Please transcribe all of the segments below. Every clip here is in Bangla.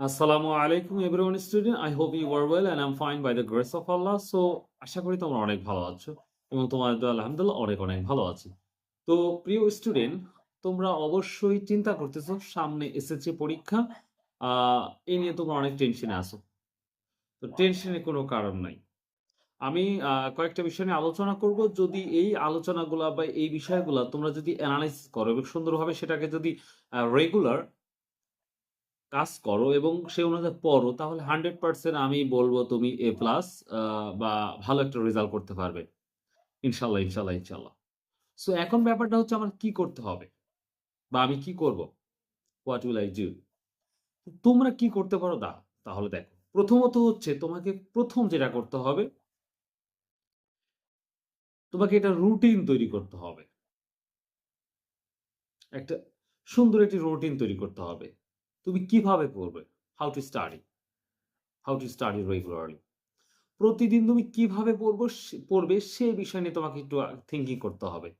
আসসালামু আলাইকুম everyone student I hope you are well and I am fine by the grace of Allah so আশা করি তোমরা অনেক ভালো আছো এবং তোমার আলহামদুলিল্লাহ, অনেক অনেক ভালো আছি। তো, প্রিয় স্টুডেন্ট তোমরা অবশ্যই চিন্তা করতেছো, সামনে এসএসসি পরীক্ষা এই নিয়ে তোমরা অনেক টেনশনে আছো। তো টেনশনের কোনো কারণ নাই। আমি কয়েকটা বিষয় নিয়ে আলোচনা করব। যদি এই আলোচনাগুলা বা এই বিষয়গুলা তোমরা যদি অ্যানালাইসিস করো এবং সুন্দরভাবে সেটাকে যদি রেগুলার কাজ করো এবং সে অনুযায়ী পড়ো, তাহলে হান্ড্রেড পার্সেন্ট আমি বলব তুমি এ প্লাস বা ভালো একটা রেজাল্ট করতে পারবে। ইনশাল্লাহ ইনশাল্লাহ ইনশাল্লাহ। সো এখন ব্যাপারটা হচ্ছে আমার কি করতে হবে? বা আমি কি করব? হোয়াট উইল আই ডু তোমরা কি করতে পারো? দা তাহলে দেখো। প্রথমত হচ্ছে তোমাকে প্রথম যেটা করতে হবে, তোমাকে এটা রুটিন তৈরি করতে হবে। একটা সুন্দর একটি রুটিন তৈরি করতে হবে। তুমি কীভাবে পড়বে how to study how to study regularly প্রতিদিন তুমি কীভাবে পড়ব পড়বে সে বিষয় নিয়ে তোমাকে একটু থিঙ্কিং করতে হবে।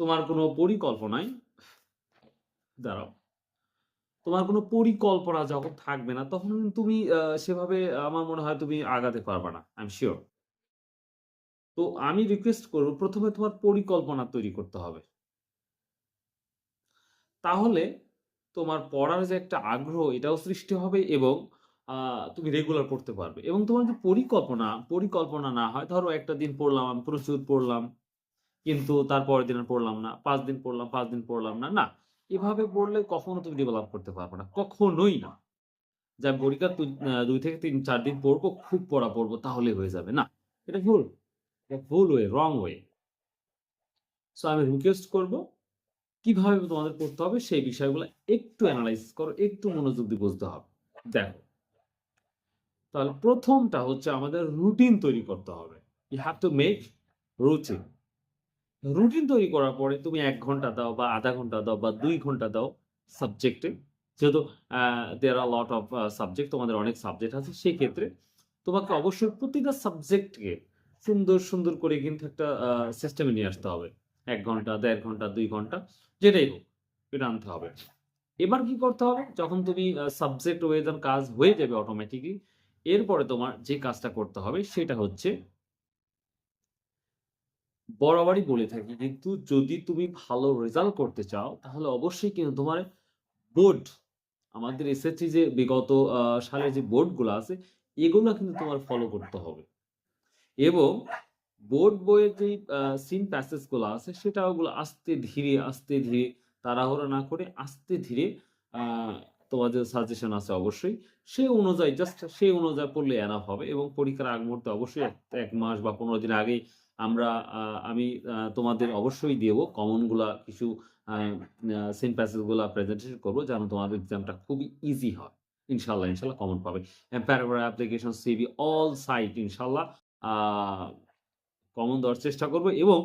তোমার কোনো পরিকল্পনায় দাঁড়াও। তোমার কোনো পরিকল্পনা যখন থাকবে না, তখন তুমি সেভাবে, আমার মনে হয় তুমি আগাতে পারবে না আই এম শিওর তো আমি রিকোয়েস্ট করব, প্রথমে তোমার পরিকল্পনা তৈরি করতে হবে। তাহলে তোমার পড়ার যে একটা আগ্রহ, এটাও সৃষ্টি হবে এবং তুমি রেগুলার পড়তে পারবে। এবং তোমার যে পরিকল্পনা পরিকল্পনা না হয়, ধরো একটা দিন পড়লাম, আমি প্রচুর পড়লাম, কিন্তু তারপরের দিন পড়লাম না, পাঁচ দিন পড়লাম, পাঁচ দিন পড়লাম না না। এভাবে পড়লে কখনো তুমি ডেভেলপ করতে পারবে না, কখনোই না। যে পরীক্ষা দুই থেকে তিন, চার দিন পড়ব, খুব পড়া পড়ব, তাহলে হয়ে যাবে, না। এটা ভুল এটা ভুল ওয়ে রং ওয়ে সো আমি রিকোয়েস্ট করব কীভাবে তোমাদের পড়তে হবে সেই বিষয়গুলো একটু অ্যানালাইজ করো, একটু মনোযোগ দিয়ে বুঝতে হবে। দেখো, তাহলে প্রথমটা হচ্ছে আমাদের রুটিন তৈরি করতে হবে। You have to make routine routine তৈরি করার পরে তুমি এক ঘণ্টা দাও বা আধা ঘণ্টা দাও বা দুই ঘণ্টা দাও সাবজেক্টে যেহেতু there are lot of subject তোমাদের অনেক সাবজেক্ট আছে সেই ক্ষেত্রে তোমাকে অবশ্যই প্রতিটা সাবজেক্টকে সুন্দর সুন্দর করে কিন্তু একটা সিস্টেমে নিয়ে আসতে হবে। এক ঘণ্টা, দেড় ঘণ্টা, দুই ঘণ্টা, যেটাই হোক, এটা আনতে হবে। এবার কি করতে হবে? যখন তুমি সাবজেক্ট ওয়েদার কাজ হয়ে যাবে অটোমেটিকলি এরপরে তোমার যে কাজটা করতে হবে, সেটা হচ্ছে বরাবরই বলে থাকি, কিন্তু যদি তুমি ভালো রেজাল্ট করতে চাও, তাহলে অবশ্যই কিন্তু তোমার বোর্ড আমাদের এসএসসি যে বিগত সালের যে বোর্ডগুলো আছে, এগুলো কিন্তু তোমার ফলো করতে হবে। এবং বোর্ড বইয়ের যে সিন প্যাসেজগুলো আছে সেটা ওগুলো আস্তে ধীরে আস্তে ধীরে তাড়াহুড়ো না করে আস্তে ধীরে তোমাদের সাজেশন আছে অবশ্যই। সে অনুযায়ী জাস্ট সেই অনুযায়ী পড়লে এনাফ হবে এবং পরীক্ষার আগ মুহূর্তে অবশ্যই এক মাস বা পনেরো দিন আগেই আমরা আমি তোমাদের অবশ্যই দেবো কমনগুলা কিছু সিন প্যাসেজগুলো প্রেজেন্টেশন করব যেন তোমাদের এক্সামটা খুবই ইজি হয়। ইনশাল্লাহ ইনশাল্লাহ কমন পাবে। প্যারাগ্রাফ অ্যাপ্লিকেশন সিবি অল সাইট ইনশাল্লাহ কমন দেওয়ার চেষ্টা করব এবং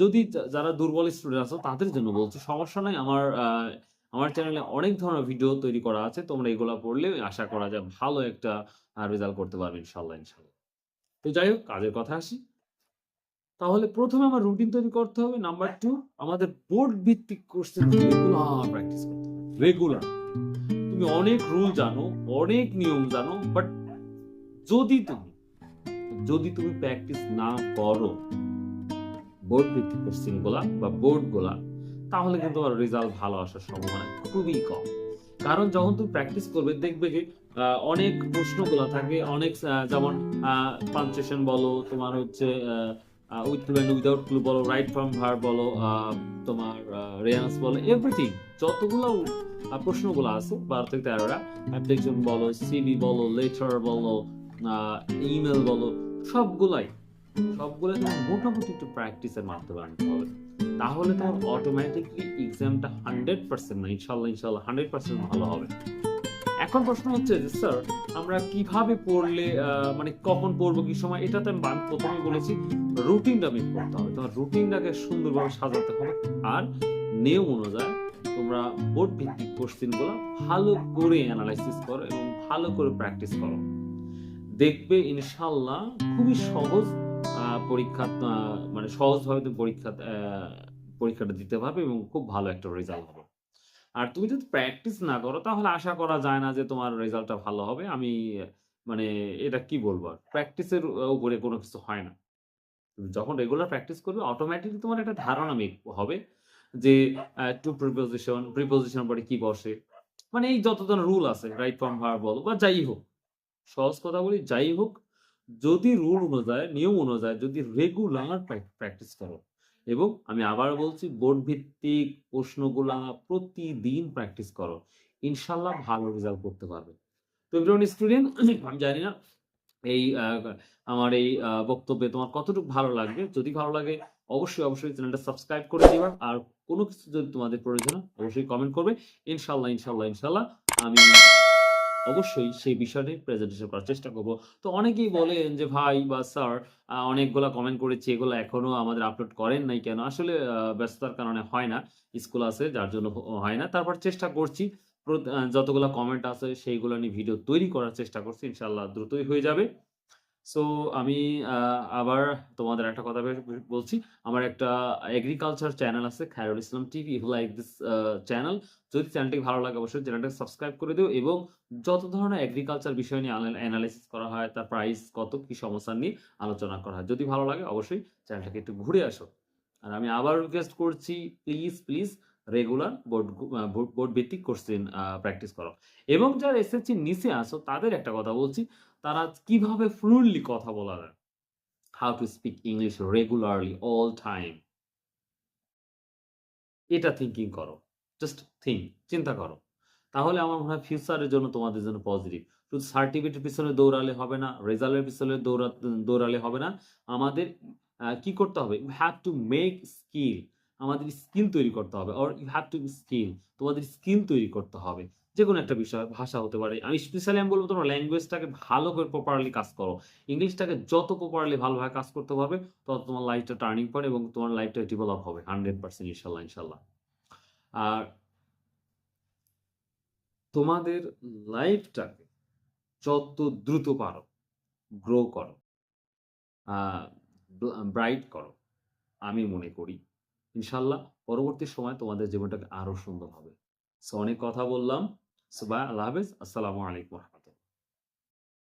যদি যারা দুর্বল স্টুডেন্ট আছো, তাদের জন্য বলছি, সমস্যা নাই, আমার আমার চ্যানেলে অনেক ধরনের ভিডিও তৈরি করা আছে, তোমরা এগুলো পড়লে আশা করা যায় ভালো একটা রেজাল্ট করতে পারবে ইনশাল্লাহ ইনশাল্লাহ তো যাই হোক, কাজের কথা আসি। তাহলে প্রথমে আমার রুটিন তৈরি করতে হবে নাম্বার টু আমাদের বোর্ড ভিত্তিক কোর্সের প্র্যাকটিস করতে হবে রেগুলার তুমি অনেক রুল জানো, অনেক নিয়ম জানো বাট যদি তুমি যদি তুমি প্র্যাকটিস না করো বোর্ড ভিত্তিক কোশ্চেনগুলা বা বোর্ডগুলা তাহলে কিন্তু তোমার রেজাল্ট ভালো আসার সম্ভাবনা খুবই কম। কারণ যখন তুমি প্র্যাকটিস করবে, দেখবে যে অনেক প্রশ্নগুলো থাকে, অনেক যেমন পাঞ্চুয়েশন বলো, তোমার হচ্ছে উইথ ক্লু উইদাউট ক্লু বলো রাইট ফ্রম ভার বলো তোমার রেয়ান্স বলো এভরিথিং যতগুলো প্রশ্নগুলো আছে, বারো থেকে তেরোটা অ্যাপ্লিকেশন বলো সিবি বলো লেটার বলো ইমেল বলো, সবগুলাই সবগুলো তোমার মোটামুটি একটু প্র্যাকটিসের মাধ্যমে আনতে হবে। তাহলে তোমার অটোমেটিকলি এক্সামটা হান্ড্রেড পার্সেন্ট না, ইনশাল্লাহ ইনশাল্লাহ হান্ড্রেড পার্সেন্ট ভালো হবে। এখন প্রশ্ন হচ্ছে যে স্যার আমরা কীভাবে পড়লে মানে কখন পড়ব, কি সময়? এটা তো আমি প্রথমেই বলেছি রুটিনটা মেক করতে হবে। তোমার রুটিনটাকে সুন্দরভাবে সাজাতে হবে। আর নিয়ম অনুযায়ী তোমরা বোর্ড ভিত্তিক কোশ্চেনগুলো ভালো করে অ্যানালাইসিস করো এবং ভালো করে প্র্যাকটিস করো। দেখবে ইনশাল্লাহ খুবই সহজ পরীক্ষা মানে সহজভাবে তুমি পরীক্ষা পরীক্ষাটা দিতে পারবে এবং খুব ভালো একটা রেজাল্ট হবে আর তুমি যদি প্র্যাকটিস না করো তাহলে আশা করা যায় না যে তোমার রেজাল্টটা ভালো হবে। আমি মানে এটা কি বলব আর? প্র্যাকটিসের উপরে কোনো কিছু হয় না। যখন রেগুলার প্র্যাকটিস করবে অটোমেটিকলি তোমার একটা ধারণা হবে যে টু প্রিপোজিশন, প্রিপোজিশন পরে কি বসে। মানে এই যত রুল আছে রাইট ফর্ম ভার্ব বলো বা যাই হোক। সহজ কথা বলি যাই হোক, যদি রুল অনুযায়ী, নিয়ম অনুযায়ী যদি রেগুলার প্র্যাকটিস করো এবং আমি আবার বলছি বোর্ড ভিত্তিক প্রশ্নগুলা প্রতিদিন প্র্যাকটিস করো। ইনশাল্লাহ ভালো রেজাল্ট করতে পারবে। তো এভরিওয়ান স্টুডেন্ট আমি জানি না এই আমার এই বক্তব্যে তোমার কতটুকু ভালো লাগবে। যদি ভালো লাগে অবশ্যই, অবশ্যই চ্যানেলটা সাবস্ক্রাইব করে দিবা। আর কোনো কিছু যদি তোমাদের প্রয়োজন অবশ্যই কমেন্ট করবে। ইনশাল্লাহ ইনশাল্লাহ ইনশাল্লাহ আমি অবশ্যই সেই বিষয়টি প্রেজেন্টেশন করার চেষ্টা করব তো অনেকেই বলেন যে, ভাই বা স্যার অনেকগুলো কমেন্ট করেছি, এগুলো এখনও আমাদের আপলোড করেন নাই কেন? আসলে ব্যস্ততার কারণে হয় না। স্কুল আছে, যার জন্য হয় না। তারপর চেষ্টা করছি যতগুলা কমেন্ট আছে, সেইগুলো নিয়ে ভিডিও তৈরি করার চেষ্টা করছি। ইনশাল্লাহ দ্রুতই হয়ে যাবে। সো আমি আবার তোমাদের একটা কথা বলছি। আমার একটা এগ্রিকালচার চ্যানেল আছে Khairul Islam TV. If like this channel যদি চ্যানেলটি ভালো লাগে অবশ্যই চ্যানেলটাকে সাবস্ক্রাইব করে দিও এবং যত ধরনের এগ্রিকালচার বিষয় নিয়ে আনা এনালাইসিস করা হয়, তার প্রাইস কত, কি সমস্যা নিয়ে আলোচনা করা হয়। যদি ভালো লাগে অবশ্যই চ্যানেলটাকে একটু ঘুরে আসো। আর আমি আবার রিকোয়েস্ট করছি please, please regular board board ভিত্তিক কোশ্চেন প্র্যাকটিস করো। এবং যারা এসএসসির নিচে আসো তাদের একটা কথা বলছি, তারা কীভাবে ফ্লুয়েন্টলি কথা বলা যায়। How to speak English regularly all time. এটা থিঙ্কিং করো। জাস্ট থিঙ্ক চিন্তা করো। তাহলে আমার মনে হয় ফিউচারের জন্য তোমাদের জন্য পজিটিভ। শুধু সার্টিফিকেটের পিছনে দৌড়ালে হবে না, রেজাল্টের পিছনে দৌড়া দৌড়ালে হবে না। আমাদের কি করতে হবে? You have to make skill. আমাদের স্কিল তৈরি করতে হবে। Or you have to skill. তোমাদের স্কিল তৈরি করতে হবে। যেকোনো একটা বিষয়, ভাষা হতে পারে। আমি স্পেশালি আমি বলব তোমরা ল্যাঙ্গুয়েজটাকে ভালো করে প্রপারলি কাজ করো। ইংলিশটাকে যত প্রপারলি ভালোভাবে কাজ করতে পারবে, তত তোমার লাইফটা টার্নিং পয়েন্ট এবং তোমার লাইফটা ডেভেলপ হবে 100% ইনশাআল্লাহ, ইনশাআল্লাহ। আর তোমাদের লাইফটাকে যত দ্রুত পারো গ্রো করো। ব্রাইট করো। আমি মনে করি ইনশাল্লাহ পরবর্তী সময়ে তোমাদের জীবনটাকে আরও সুন্দর হবে। সো অনেক কথা বললাম। সুবাহ আল্লাহ হাফিজ আসসালামু আলাইকুম।